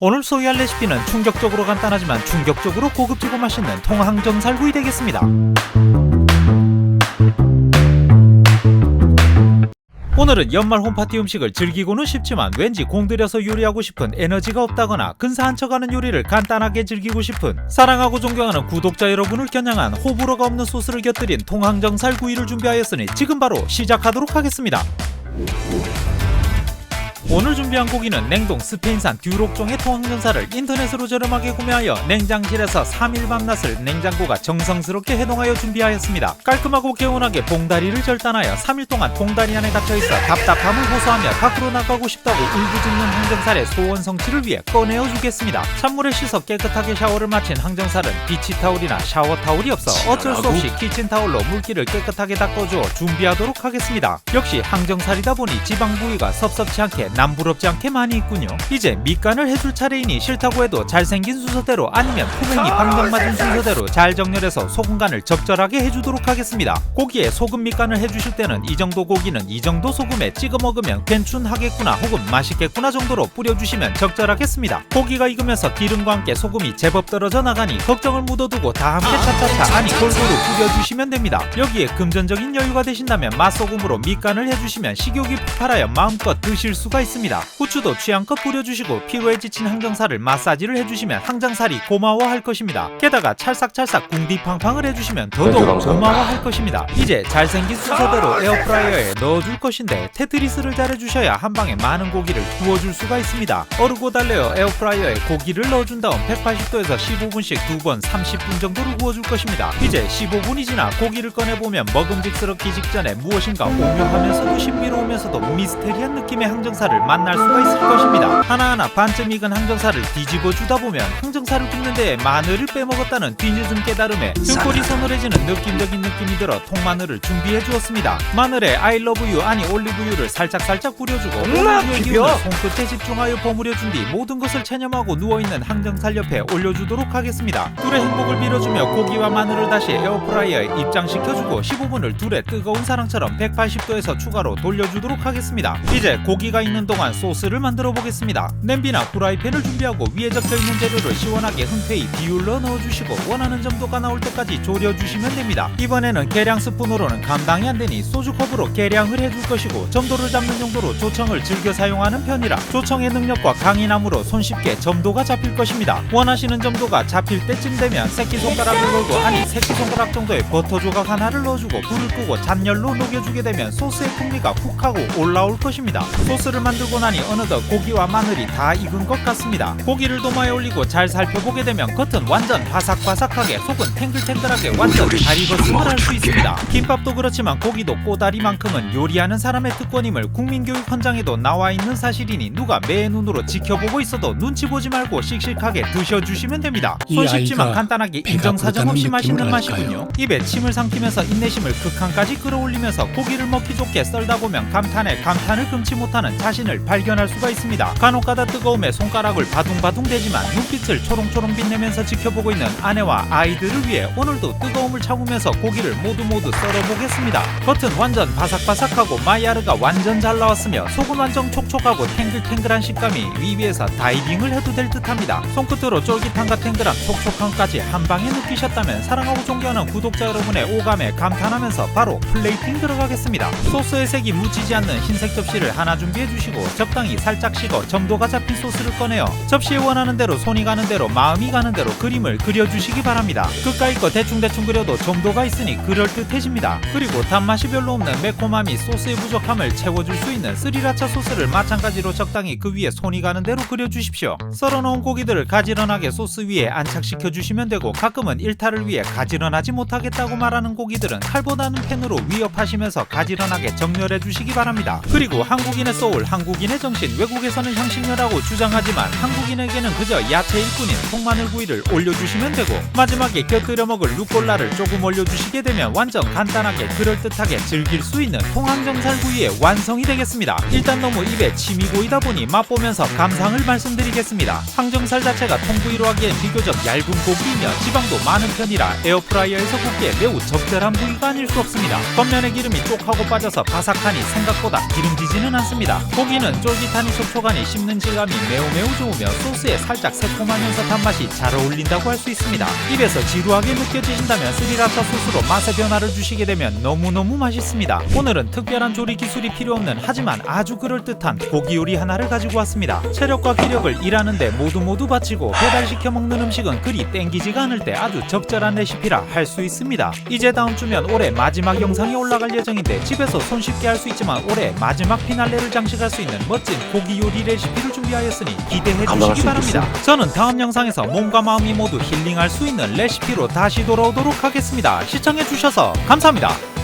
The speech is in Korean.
오늘 소개할 레시피는 충격적으로 간단하지만 충격적으로 고급지고 맛있는 통항정 살구이 되겠습니다. 오늘은 연말 홈파티 음식을 즐기고는 싶지만 왠지 공들여서 요리하고 싶은 에너지가 없다거나 근사한 척하는 요리를 간단하게 즐기고 싶은 사랑하고 존경하는 구독자 여러분을 겨냥한 호불호가 없는 소스를 곁들인 통항정 살구이를 준비하였으니 지금 바로 시작하도록 하겠습니다. 오늘 준비한 고기는 냉동 스페인산 듀록종의 통항전사를 인터넷으로 저렴하게 구매하여 냉장실에서 3일 밤낮을 냉장고가 정성스럽게 해동하여 준비하였습니다. 깔끔하고 개운하게 봉다리를 절단하여 3일 동안 봉다리 안에 갇혀있어 답답함을 호소하며 밖으로 나가고 싶다고 울부짖는 항정살의 소원 성취를 위해 꺼내어 주겠습니다. 찬물에 씻어 깨끗하게 샤워를 마친 항정살은 비치타올이나 샤워타올이 없어 어쩔 수 없이 키친타올로 물기를 깨끗하게 닦아주어 준비하도록 하겠습니다. 역시 항정살이다 보니 지방 부위가 섭섭치 않게 남부럽지 않게 많이 있군요. 이제 밑간을 해줄 차례이니 싫다고 해도 잘생긴 순서대로 아니면 품행이 방정 맞은 순서대로 잘 정렬해서 소금간을 적절하게 해주도록 하겠습니다. 고기에 소금 밑간을 해주실 때는 이 정도 고기는 이 정도 소금에 찍어 먹으면 괜춘하겠구나 혹은 맛있겠구나 정도로 뿌려주시면 적절하겠습니다. 고기가 익으면서 기름과 함께 소금이 제법 떨어져 나가니 걱정을 묻어두고 다 함께 차차차 아니 골고루 뿌려주시면 됩니다. 여기에 금전적인 여유가 되신다면 맛소금으로 밑간을 해주시면 식욕이 폭발하여 마음껏 드실 수가 있습니다. 후추도 취향껏 뿌려주시고 피로에 지친 항정살을 마사지를 해주시면 항정살이 고마워할 것입니다. 게다가 찰싹찰싹 궁디팡팡을 해주시면 더더욱 네. 고마워할 것입니다. 이제 잘생긴 순서대로 에어프라이어에 넣어줄 것인데 테트리스를 잘해주셔야 한 방에 많은 고기를 구워줄 수가 있습니다. 어르고 달래어 에어프라이어에 고기를 넣어준 다음 180도에서 15분씩 두 번 30분 정도를 구워줄 것입니다. 이제 15분이 지나 고기를 꺼내보면 먹음직스럽기 직전에 무엇인가 오묘하면서도 신비로우면서도 미스테리한 느낌의 항정살을 만날 수가 있을 것입니다. 하나하나 반쯤 익은 항정살을 뒤집어 주다 보면 항정살을 굽는 데에 마늘을 빼먹었다는 뒤늦은 깨달음에 등골이 서늘해지는 느낌적인 느낌이 들어 통마늘을 준비해 주었습니다. 마늘에 I love you 아니 올리브유를 살짝살짝 뿌려주고 올리브유의 기운을 손끝에 집중하여 버무려 준 뒤 모든 것을 체념하고 누워있는 항정살 옆에 올려주도록 하겠습니다. 둘의 행복을 빌어주며 고기와 마늘을 다시 에어프라이어에 입장시켜주고 15분을 둘의 뜨거운 사랑처럼 180도에서 추가로 돌려주도록 하겠습니다. 이제 고기가 있는 동안 소스를 만들어 보겠습니다. 냄비나 후라이팬을 준비하고 위에 적혀 있는 재료를 시원하게 흔쾌히 비율로 넣어주시고 원하는 점도가 나올 때까지 졸여주시면 됩니다. 이번에는 계량 스푼으로는 감당이 안 되니 소주컵으로 계량을 해줄 것이고 점도를 잡는 용도로 조청을 즐겨 사용하는 편이라 조청의 능력과 강인함으로 손쉽게 점도가 잡힐 것입니다. 원하시는 점도가 잡힐 때쯤 되면 새끼손가락을 걸고 아니 새끼손가락 정도의 버터 조각 하나를 넣어주고 불을 끄고 잔열로 녹여주게 되면 소스의 풍미가 훅 하고 올라올 것입니다. 소스를 만들고 나니 어느덧 고기와 마늘이 다 익은 것 같습니다. 고기를 도마에 올리고 잘 살펴보게 되면 겉은 완전 바삭바삭하게 속은 탱글탱글하게 완전 다리버슴을 할수 있습니다. 김밥도 그렇지만 고기도 꼬다리만큼은 요리하는 사람의 특권임을 국민교육 헌장에도 나와 있는 사실이니 누가 매 눈으로 지켜보고 있어도 눈치 보지 말고 씩씩하게 드셔주시면 됩니다. 이 손쉽지만 간단하게 인정사정 없이 맛있는 맛이군요. 입에 침을 삼키면서 인내심을 극한까지 끌어올리면서 고기를 먹기 좋게 썰다 보면 감탄에 감탄을 금치 못하는 자신 을 발견할 수가 있습니다. 간혹가다 뜨거움에 손가락을 바둥바둥 대지만 눈빛을 초롱초롱 빛내면서 지켜보고 있는 아내와 아이들을 위해 오늘도 뜨거움을 참으면서 고기를 모두 모두 썰어보겠습니다. 겉은 완전 바삭바삭하고 마이야르가 완전 잘 나왔으며 속은 완전 촉촉하고 탱글탱글한 식감이 위위에서 다이빙을 해도 될 듯합니다. 손끝으로 쫄깃함과 탱글함, 촉촉함까지 한 방에 느끼셨다면 사랑하고 존경하는 구독자 여러분의 오감에 감탄하면서 바로 플레이팅 들어가겠습니다. 소스의 색이 묻히지 않는 흰색 접시를 하나 준비해 주시고 적당히 살짝 식어 점도가 잡힌 소스를 꺼내어 접시에 원하는 대로 손이 가는 대로 마음이 가는 대로 그림을 그려주시기 바랍니다. 그까이 거 대충대충 그려도 점도가 있으니 그럴듯해집니다. 그리고 단맛이 별로 없는 매콤함이 소스의 부족함을 채워줄 수 있는 스리라차 소스를 마찬가지로 적당히 그 위에 손이 가는 대로 그려주십시오. 썰어놓은 고기들을 가지런하게 소스 위에 안착시켜 주시면 되고 가끔은 일탈을 위해 가지런하지 못하겠다고 말하는 고기들은 칼보다는 펜으로 위협하시면서 가지런하게 정렬해 주시기 바랍니다. 그리고 한국인의 소울, 한 국인의 정신, 외국에서는 향신료라고 주장하지만 한국인에게는 그저 야채일 뿐인 통마늘구이를 올려주시면 되고 마지막에 곁들여 먹을 루꼴라를 조금 올려주시게 되면 완전 간단하게 그럴듯하게 즐길 수 있는 통항정살구이의 완성이 되겠습니다. 일단 너무 입에 침이 고이다 보니 맛보면서 감상을 말씀드리겠습니다. 항정살 자체가 통구이로 하기엔 비교적 얇은 고기이며 지방도 많은 편이라 에어프라이어에서 굽기에 매우 적절한 부위가 아닐 수 없습니다. 겉면의 기름이 쪽하고 빠져서 바삭하니 생각보다 기름지지는 않습니다. 고기 고기는 쫄깃하니 촉촉하니 씹는 질감이 매우 매우 좋으며 소스에 살짝 새콤하면서 단맛이 잘 어울린다고 할 수 있습니다. 입에서 지루하게 느껴지신다면 스리라차 소스로 맛의 변화를 주시게 되면 너무너무 맛있습니다. 오늘은 특별한 조리 기술이 필요 없는 하지만 아주 그럴듯한 고기 요리 하나를 가지고 왔습니다. 체력과 기력을 일하는데 모두 모두 바치고 배달시켜 먹는 음식은 그리 땡기지가 않을 때 아주 적절한 레시피라 할 수 있습니다. 이제 다음 주면 올해 마지막 영상이 올라갈 예정인데 집에서 손쉽게 할 수 있지만 올해 마지막 피날레를 장식할 수 있는 멋진 고기 요리 레시피를 준비하였으니 기대해 주시기 수 바랍니다. 저는 다음 영상에서 몸과 마음이 모두 힐링할 수 있는 레시피로 다시 돌아오도록 하겠습니다. 시청해 주셔서 감사합니다.